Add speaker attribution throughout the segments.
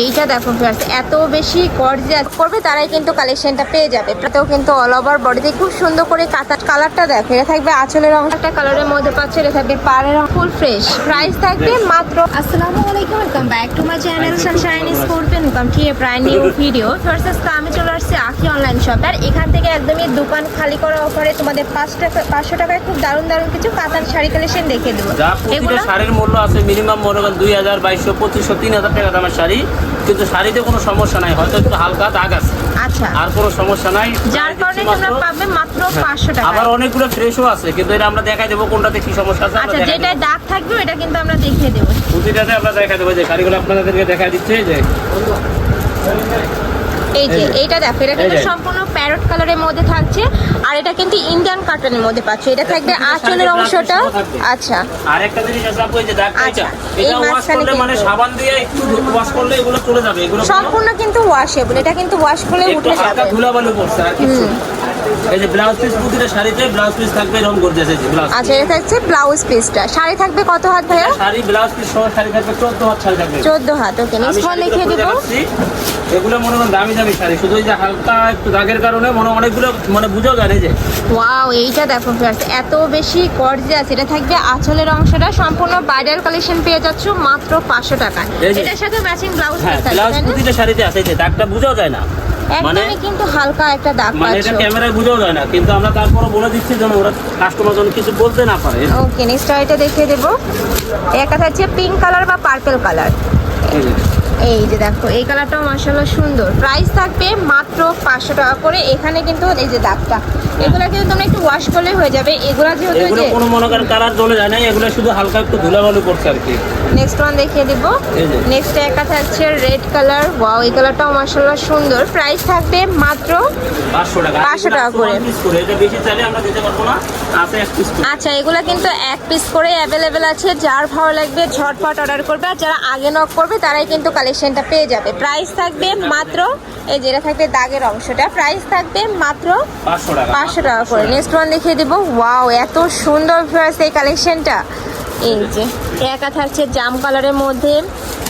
Speaker 1: এইটা দেখো ভিউয়ার্স এত বেশি গর্জিয়াস করবে তারাই কিন্তু কালেকশনটা পেয়ে যাবে। এটাতেও কিন্তু অল ওভার বডিতে খুব সুন্দর করে কাঁচা কালারটা দেখো এটা থাকবে আঁচলের অংশ। একটা কালারের মধ্যে পাচ্ছে এটা থাকবে পাড়ের ফুল ফ্রেশ প্রাইস থাকবে মাত্র আসসালামু আলাইকুম welcome back to my channel sunshine scorpion welcome to a brand new video first আজকে আমি চলে আসছি আখি অনলাইন শপ আর এখান থেকে একদমই দোকান খালি করা অফারে তোমাদের পাঁচ টাকা পাঁচশো টাকায় খুব দারুণ দারুণ কিছু কাতান শাড়ি কালেকশন দেখে দেবো। এগুলো
Speaker 2: শাড়ির মূল্য আছে মিনিমাম মনে করেন দুই হাজার বাইশশো পঁচিশশো তিন হাজার টাকা দামের শাড়ি। কিন্তু শাড়িতে কোনো সমস্যা নাই হয়তো একটু হালকা দাগ আছে।
Speaker 1: আচ্ছা।
Speaker 2: আর কোনো সমস্যা নাই।
Speaker 1: যার কারণে তোমরা
Speaker 2: মাত্র-
Speaker 1: পাবে মাত্র
Speaker 2: হ্যাঁ।
Speaker 1: পাঁচশো টাকা।
Speaker 2: আবার অনেকগুলো ফ্রেশও আছে কিন্তু এটা আমরা দেখাই দেবো কোনটাতে কি সমস্যা আছে যেটা
Speaker 1: আচ্ছা
Speaker 2: যেটা
Speaker 1: দাগ থাকবে এটা কিন্তু আমরা দেখিয়ে দেবো।
Speaker 2: প্রতিটাতে আমরা দেখাই দেবো যে শাড়িগুলো আপনাদেরকে দেখা দিচ্ছে যে
Speaker 1: এই যে
Speaker 2: এটা
Speaker 1: এইটা দেখো এটা কিন্তু সম্পূর্ণ প্যারট কালারের মধ্যে থাকছে আর এটা কিন্তু ইন্ডিয়ান কাটনের মধ্যে পাচ্ছ। এটা থাকবে আঁচলের অংশটা। আচ্ছা।
Speaker 2: আর একটা জিনিস আছে আপু এই যে দাগটা
Speaker 1: আচ্ছা,
Speaker 2: এটা এটা ওয়াশ করলে মানে সাবান দিয়ে একটু ওয়াশ করলে এগুলো চলে যাবে এগুলো
Speaker 1: সম্পূর্ণ কিন্তু ওয়াশেবল এটা কিন্তু ওয়াশ করলে উঠে যাবে।
Speaker 2: ধুলাবালু পড়ছে আর কিছু। এই যে ব্লাউজ পিস প্রতিটা শাড়িতে ব্লাউজ পিস থাকবে এরকম গর্জিয়াস এই যে ব্লাউজ
Speaker 1: আচ্ছা এটা থাকছে ব্লাউজ পিসটা শাড়ি থাকবে কত হাত ভাইয়া?
Speaker 2: শাড়ি ব্লাউজ পিস সহ শাড়ি থাকবে চোদ্দ হাত শাড়ি থাকবে।
Speaker 1: চোদ্দ হাত ওকে
Speaker 2: আমি
Speaker 1: নেক্সট ওয়ান লিখে দিব।
Speaker 2: এগুলো মনে করেন দামি দামি শাড়ি শুধু এই যে হালকা একটু দাগের কারণে মনে হয় অনেকগুলো মানে বুঝেও যায় যে।
Speaker 1: ওয়াও এইটা দেখো ভিউয়ার্স এত বেশি গর্জিয়াস এটা থাকবে আঁচলের অংশটা সম্পূর্ণ ব্রাইডাল কালেকশন পেয়ে যাচ্ছ মাত্র পাঁচশো টাকা
Speaker 2: এই
Speaker 1: এটার সাথে ম্যাচিং ব্লাউজ
Speaker 2: হ্যাঁ
Speaker 1: পিস থাকবে
Speaker 2: ব্লাউজ প্রতিটা শাড়িতে আছে যে দাগটা বুঝেও যায় না। মানে
Speaker 1: কিন্তু হালকা একটা দাগ
Speaker 2: মানে এটা ক্যামেরায় বুঝেও যায় না কিন্তু আমরা তারপরে বলে দিচ্ছি যেন ওরা কাস্টমার যেন কিছু বলতে না পারে।
Speaker 1: ওকে নেক্সট এটা দেখিয়ে দেবো। একটা থাকছে পিঙ্ক কালার বা পার্পল কালার
Speaker 2: এই যে।
Speaker 1: দেখো এই কালারটাও মাসাল্লাহ সুন্দর। প্রাইস থাকবে মাত্র পাঁচশো টাকা করে। এখানে কিন্তু এই যে দাগটা এগুলো কিন্তু তোমরা একটু ওয়াশ করলে হয়ে যাবে। এগুলো যেহেতু
Speaker 2: এগুলো কোনো মনে করেন কালার চলে যায় না এগুলো শুধু হালকা একটু ধুলাবালু পড়ছে আর কি।
Speaker 1: নেক্সট ওয়ান দেখিয়ে দিব। নেক্সট একটা থাকছে রেড কালার ওয়াও এই কালারটাও মাসাল্লাহ সুন্দর। প্রাইস থাকবে মাত্র
Speaker 2: পাঁচশো টাকা।
Speaker 1: 500 টাকা করে। আচ্ছা এগুলো কিন্তু এক পিস করে অ্যাভেলেবেল আছে। যার ভালো লাগবে ঝটপট অর্ডার করবে। আর যারা আগে নক করবে তারাই কিন্তু কালেকশনটা পেয়ে যাবে। প্রাইস থাকবে মাত্র এই যেটা থাকবে দাগের অংশটা প্রাইস থাকবে মাত্র
Speaker 2: পাঁচশো টাকা।
Speaker 1: করে। নেক্সট ওয়ান দেখিয়ে দিব। ওয়াও এত সুন্দর ভিউয়ার্স এই কালেকশনটা এই যে একা থাকছে জাম কালারের মধ্যে।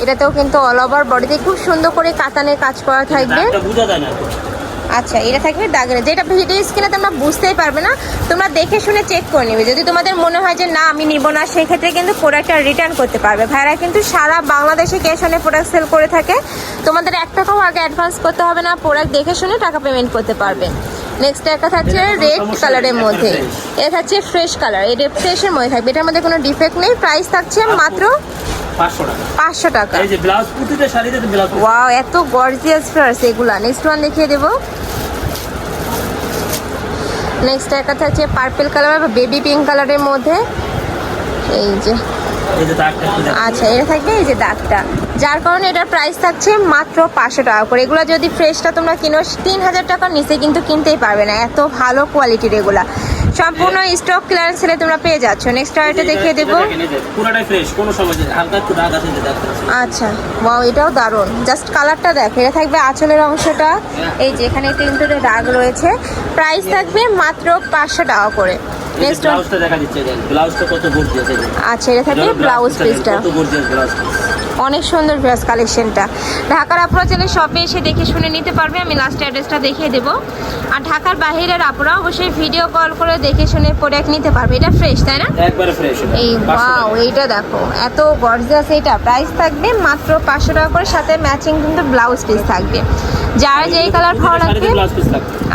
Speaker 1: এটাতেও কিন্তু অল ওভার বডিতে খুব সুন্দর করে কাতানের কাজ করা থাকবে। আচ্ছা এটা থাকবে দাগের যেটা ভিডিও স্ক্রিনে তোমরা বুঝতেই পারবে না তোমরা দেখে শুনে চেক করে নেবে। যদি তোমাদের মনে হয় যে না আমি নিব না সেক্ষেত্রে কিন্তু প্রোডাক্টটা রিটার্ন করতে পারবে। ভাইরা কিন্তু সারা বাংলাদেশে ক্যাশ অনে প্রোডাক্ট সেল করে থাকে। তোমাদের এক টাকাও আগে অ্যাডভান্স করতে হবে না প্রোডাক্ট দেখে শুনে টাকা পেমেন্ট করতে পারবে। নেক্সট একটা থাকছে রেড কালারের মধ্যে। এটা থাকছে ফ্রেশ কালার এটা ফ্রেশের মধ্যে থাকবে। এটার মধ্যে কোনো ডিফেক্ট নেই। প্রাইস থাকছে মাত্র
Speaker 2: পাঁচশো টাকা।
Speaker 1: পাঁচশো টাকা।
Speaker 2: এই যে ব্লাউজ প্রতিটা শাড়িতে ব্লাউজ
Speaker 1: ওয়াও এত গর্জিয়াস ফ্লাওয়ার্স এগুলা। নেক্সট ওয়ান দেখিয়ে দেবো। নেক্সট একটা থাকছে পার্পল কালার বা বেবি পিঙ্ক কালারের মধ্যে। এই যে। আচ্ছা এটা থাকবে এই যে দাগটা। যার কারণে এটার প্রাইস থাকছে মাত্র পাঁচশো টাকা করে। এগুলো যদি ফ্রেশটা তোমরা কিনো তিন হাজার টাকার নিচে কিন্তু কিনতেই পারবে না। এত ভালো কোয়ালিটির এগুলা। সম্পূর্ণ স্টক ক্লিয়ারেন্স সেলে তোমরা পেয়ে যাচ্ছ। নেক্সট আরেকটা দেখিয়ে দেবো।
Speaker 2: পুরোটাই ফ্রেশ কোনো সময় যে হালকা একটু দাগ আছে।
Speaker 1: আচ্ছা ওয়াও এটাও দারুণ। জাস্ট কালারটা দেখো এটা থাকবে আঁচলের অংশটা। এই যে এখানে কিন্তু দাগ রয়েছে। প্রাইস থাকবে মাত্র পাঁচশো টাকা করে। নেক্সট
Speaker 2: ব্লাউজটা দেখা দিচ্ছে ব্লাউজটা কত গর্জিয়াস।
Speaker 1: আচ্ছা এটা থাকবে ব্লাউজ পিসটা
Speaker 2: কত গর্জিয়াস ব্লাউজ
Speaker 1: অনেক সুন্দর ড্রেস কালেকশনটা ঢাকার আপুরা চাইলে শপে এসে দেখে শুনে নিতে পারবে আমি লাস্ট অ্যাড্রেসটা দেখিয়ে দেবো। আর ঢাকার বাইরের আপুরা অবশ্যই ভিডিও কল করে দেখে শুনে প্রোডাক্ট নিতে পারবে। এটা ফ্রেশ তাই না?
Speaker 2: একবারে ফ্রেশ
Speaker 1: এই ওয়াও এইটা দেখো এত গর্জিয়াস এইটা প্রাইস থাকবে মাত্র পাঁচশো টাকা করে সাথে ম্যাচিং কিন্তু ব্লাউজ পিস থাকবে। যার যেই কালার ভালো লাগবে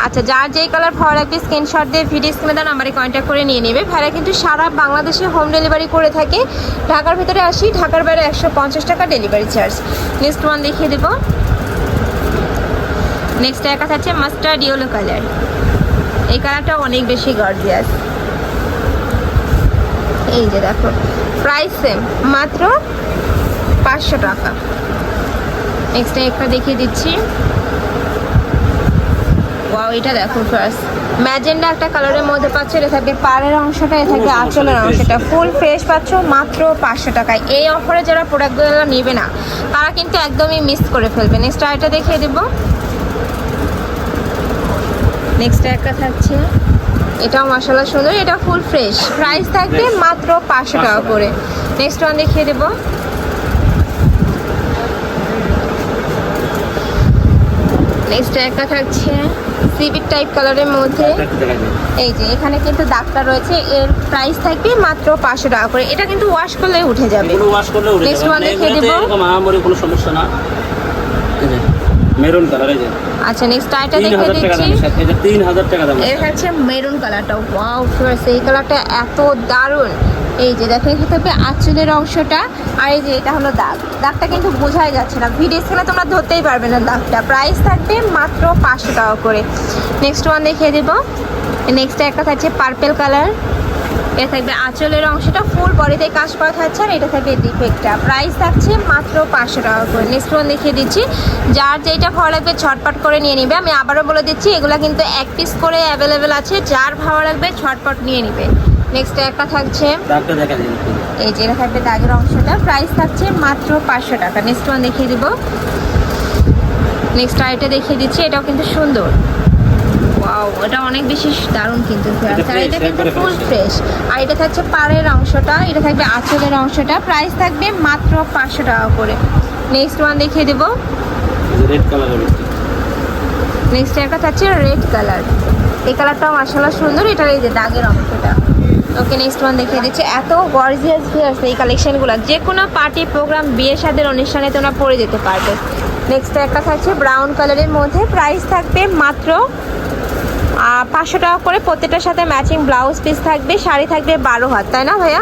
Speaker 1: আচ্ছা যার যেই কালার ভালো লাগবে স্ক্রিনশট দিয়ে ভিডিও স্ক্রিনে দেন নাম্বারে কন্ট্যাক্ট করে নিয়ে নেবে। ভাড়া কিন্তু সারা বাংলাদেশে হোম ডেলিভারি করে থাকে। ঢাকার ভিতরে আসি ঢাকার বাইরে একশো পঞ্চাশ টাকা ডেলিভারি চার্জ নেক্সট ওয়ান দেখিয়ে দেবো। নেক্সট একা থাকছে মাস্টার্ড ইয়েলো কালার এই কালারটা অনেক বেশি গর্জিয়াস এই যে দেখো প্রাইস সেম মাত্র পাঁচশো টাকা। নেক্সট একটা দেখিয়ে দিচ্ছি। ওয়াও এটা দেখো ফার্স্ট ম্যাজেন্ডা একটা কালারের মধ্যে পাচ্ছ এটা থাকবে পাড়ের অংশটা এটা থাকবে আঁচলের অংশটা। ফুল ফ্রেশ পাচ্ছ মাত্র পাঁচশো টাকায়। এই অফারে যারা প্রোডাক্টগুলো নেবে না তারা কিন্তু একদমই মিস করে ফেলবে। নেক্সট আরেকটা দেখিয়ে দেবো। নেক্সট একটা থাকছে এটাও মশলা সুন্দর এটা ফুল ফ্রেশ প্রাইস থাকবে মাত্র পাঁচশো টাকা করে। নেক্সট ওয়ান দেখিয়ে দেবো। নেক্সট একটা থাকছে সিভিট টাইপ কালারের মধ্যে
Speaker 2: দিই।
Speaker 1: এই যে এখানে কিন্তু দাগটা রয়েছে এর প্রাইস থাকবে মাত্র পাঁচশো টাকা করে। এটা কিন্তু ওয়াশ করলে উঠে যাবে।
Speaker 2: ওয়াশ করলে যাবে। মানে
Speaker 1: দেখিয়ে দিব।
Speaker 2: কোনো সমস্যা না। মেরুন কালার এই যে।
Speaker 1: আচ্ছা নেক্সট আইটা দেখে দিচ্ছি।
Speaker 2: এটা টাকা দাম
Speaker 1: এর হচ্ছে মেরুন কালারটা ওয়াও ফ্রেন্ডস এই কালারটা এত দারুণ। এই যে দেখো এখানে থাকবে আঁচলের অংশটা। আর এই যে এটা হলো দাগ। দাগটা কিন্তু বোঝাই যাচ্ছে না। ভিডিও স্ক্রিনে তোমরা ধরতেই পারবে না দাগটা। প্রাইস থাকবে মাত্র পাঁচশো টাকা করে। নেক্সট ওয়ান দেখিয়ে দেবো। নেক্সট একটা থাকছে পার্পেল কালার এটা থাকবে আঁচলের অংশটা ফুল বডিতে কাজ করা থাকছে আর এটা থাকবে ডিফেক্টটা প্রাইস থাকছে মাত্র পাঁচশো টাকা করে। নেক্সট ওয়ান দেখিয়ে দিচ্ছি। যার যেটা ভালো লাগবে ছটপট করে নিয়ে নিবে। আমি আবারও বলে দিচ্ছি এগুলো কিন্তু এক পিস করে অ্যাভেলেবেল আছে। যার ভালো লাগবে ছটপট নিয়ে নিবে। নেক্সট একটা থাকছে। এই যে এটা থাকবে দাগের অংশটা। প্রাইস থাকছে মাত্র পাঁচশো টাকা। নেক্সট ওয়ান দেখিয়ে দিব। নেক্সট আইটা দেখিয়ে দিচ্ছি। এটাও কিন্তু সুন্দর। ওয়াও এটা অনেক বেশি দারুণ কিন্তু আর এটা কিন্তু ফুল ফ্রেশ আর এটা থাকছে পাড়ের অংশটা এটা থাকবে আঁচলের অংশটা। প্রাইস থাকবে মাত্র পাঁচশো টাকা করে। নেক্সট ওয়ান দেখিয়ে দেব।
Speaker 2: রেড কালারের
Speaker 1: নেক্সট একটা। থাকছে রেড কালার এই কালারটাও মাসাল্লাহ সুন্দর এটার এই যে দাগের অংশটা। ওকে নেক্সট ওয়ান দেখিয়ে দিচ্ছি। এত গর্জিয়াস ভিয়ার্স এই কালেকশনগুলো যে কোনো পার্টি প্রোগ্রাম বিয়ে সাদের অনুষ্ঠানে তোমরা পরে যেতে পারবে। নেক্সট একটা থাকছে ব্রাউন কালারের মধ্যে। প্রাইস থাকবে মাত্র পাঁচশো টাকা করে প্রত্যেকটার সাথে ম্যাচিং ব্লাউজ পিস থাকবে শাড়ি থাকবে বারো হাত তাই না ভাইয়া?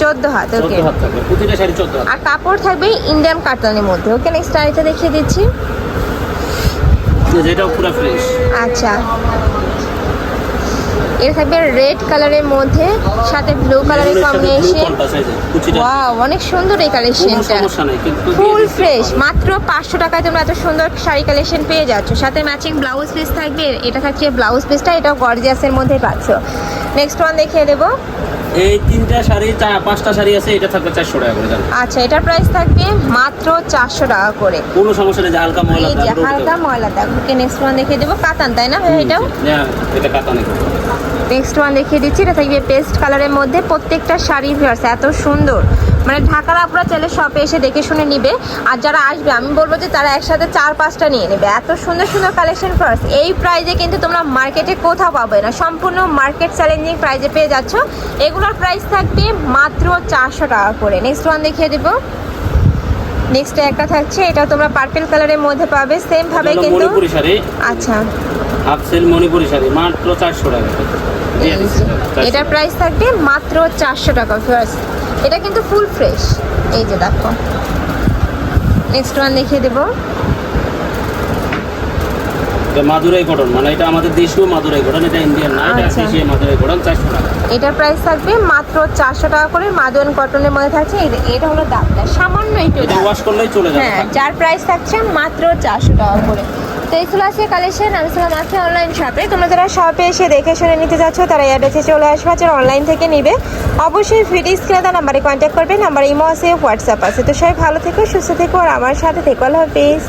Speaker 2: চোদ্দ হাত।
Speaker 1: ওকে আর কাপড় থাকবে ইন্ডিয়ান কাতানের মধ্যে ওকে নেক্সট শাড়িটা দেখিয়ে দিচ্ছি।
Speaker 2: এই পুরো ফ্রেশ
Speaker 1: আচ্ছা। এটা থাকবে রেড কালারের মধ্যে সাথে ব্লু কালারের কম্বিনেশন ওয়াও অনেক সুন্দর এই কালেকশনটা ফুল ফ্রেশ মাত্র পাঁচশো টাকায় তোমরা এত সুন্দর শাড়ি কালেকশন পেয়ে যাচ্ছ। সাথে ম্যাচিং ব্লাউজ পিস থাকবে এটা থাকছে ব্লাউজ পিসটা এটাও গর্জিয়াসের মধ্যে পাচ্ছ। নেক্সট ওয়ান দেখিয়ে দেবো।
Speaker 2: এই তিনটা শাড়ি চা- পাঁচটা শাড়ি আছে এটা থাকবে চারশো টাকা করে
Speaker 1: আচ্ছা এটার প্রাইস থাকবে মাত্র চারশো টাকা করে।
Speaker 2: কোনো সমস্যা নেই হালকা ময়লা
Speaker 1: হালকা ময়লা দাগ ওকে নেক্সট ওয়ান দেখিয়ে দেবো। কাতান তাই না? ভাই এটাও
Speaker 2: হ্যাঁ এটা কাতা নেই
Speaker 1: নেক্সট ওয়ান দেখিয়ে দিচ্ছি। এটা থাকবে পেস্ট কালারের মধ্যে প্রত্যেকটা শাড়ি ভিউয়ার্স এত সুন্দর। মানে ঢাকার আপনারা চাইলে শপে এসে দেখে শুনে নিবে। আর যারা আসবে আমি বলব যে তারা একসাথে চার পাঁচটা নিয়ে নেবে। এত সুন্দর সুন্দর কালেকশন ফার্স্ট এই প্রাইজে কিন্তু তোমরা মার্কেটে কোথাও পাবে না। সম্পূর্ণ মার্কেট চ্যালেঞ্জিং প্রাইজে পেয়ে যাচ্ছ। এগুলোর প্রাইস থাকবে মাত্র চারশো টাকা করে। নেক্সট ওয়ান দেখিয়ে দেবো। নেক্সট একটা থাকছে এটা তোমরা পার্পেল কালারের মধ্যে পাবে। সেম ভাবে কিন্তু আচ্ছা।
Speaker 2: হাফ সেল মণিপুরি শাড়ি মাত্র চারশো টাকা।
Speaker 1: এটার। প্রাইস থাকবে মাত্র চারশো টাকা ফার্স্ট এটা কিন্তু ফুল ফ্রেশ এই যে দেখো। নেক্সট ওয়ান দেখিয়ে দেবো।
Speaker 2: এটা মাদুরাই কটন মানে এটা আমাদের দেশীয় মাদুরাই কটন এটা ইন্ডিয়ান না এটা
Speaker 1: আচ্ছা।
Speaker 2: দেশীয় মাদুরাই কটন চারশো টাকা।
Speaker 1: এটার প্রাইস থাকবে মাত্র চারশো টাকা করে মাদন কটনের মধ্যে থাকছে। এটা হলো দামটা। সামান্য একটু
Speaker 2: এটা। ওয়াশ করলেই চলে যাবে।
Speaker 1: হ্যাঁ যার প্রাইস থাকছে মাত্র চারশো টাকা করে। তো এই ছিল আজকে কালেকশন আমি ছিলাম আজকে অনলাইন শপে তোমরা যারা শপে এসে দেখে শুনে নিতে যাচ্ছ, তারা অ্যাড্রেসে চলে আসবে, যারা অনলাইন থেকে নিবে। অবশ্যই ভিডিও ক্রেতা নাম্বারে কন্ট্যাক্ট করবে নাম্বার ইমো আছে হোয়াটসঅ্যাপ আছে। তো সবাই ভালো থেকো, সুস্থ থেকো, আর আমার সাথে থেকো, আল্লাহ হাফিজ।